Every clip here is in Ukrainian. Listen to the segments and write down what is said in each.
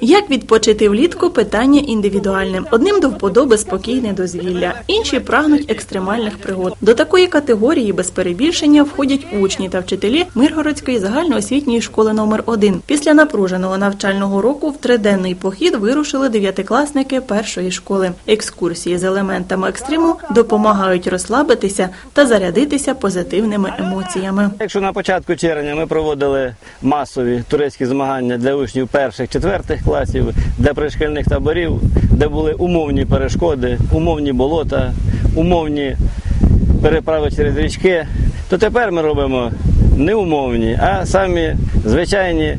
Як відпочити влітку питання індивідуальне. Одним до вподоби спокійне дозвілля, інші прагнуть екстремальних пригод. До такої категорії без перебільшення входять учні та вчителі Миргородської загальноосвітньої школи номер 1 Після напруженого навчального року в триденний похід вирушили дев'ятикласники першої школи. Екскурсії з елементами екстриму допомагають розслабитися та зарядитися позитивними емоціями. Якщо на початку червня ми проводили масові турецькі змагання для учнів перших, четвертих класів, для пришкільних таборів, де були умовні перешкоди, умовні болота, умовні переправи через річки, то тепер ми робимо не умовні, а самі звичайні,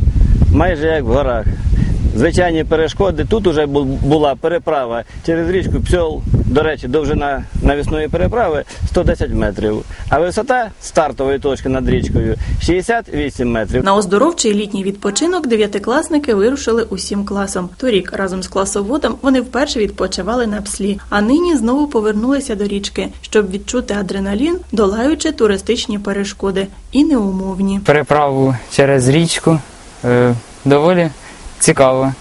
майже як в горах. Звичайні перешкоди. Тут вже була переправа через річку Псьол. До речі, довжина навісної переправи 110 метрів, а висота стартової точки над річкою 68 метрів. На оздоровчий літній відпочинок дев'ятикласники вирушили усім класом. Торік разом з класоводом вони вперше відпочивали на пслі, а нині знову повернулися до річки, щоб відчути адреналін, долаючи туристичні перешкоди і неумовні. переправу через річку. Е, доволі цікаво.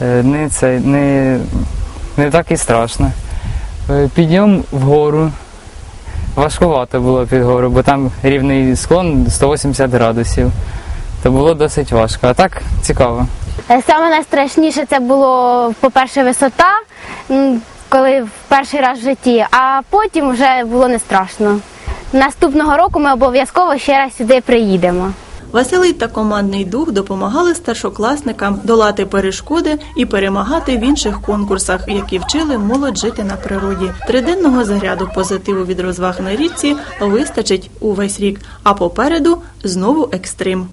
Е, не, це, не, не так і страшно. Е, підйом вгору. Важкувато було під гору, бо там рівний склон 180 градусів. То було досить важко. А так цікаво. Е, Саме найстрашніше це було, по-перше, висота, коли в перший раз в житті, а потім вже було не страшно. Наступного року ми обов'язково ще раз сюди приїдемо. Веселий та командний дух допомагали старшокласникам долати перешкоди і перемагати в інших конкурсах, які вчили молодь жити на природі. Триденного заряду позитиву від розваг на річці вистачить увесь рік, а попереду знову екстрим.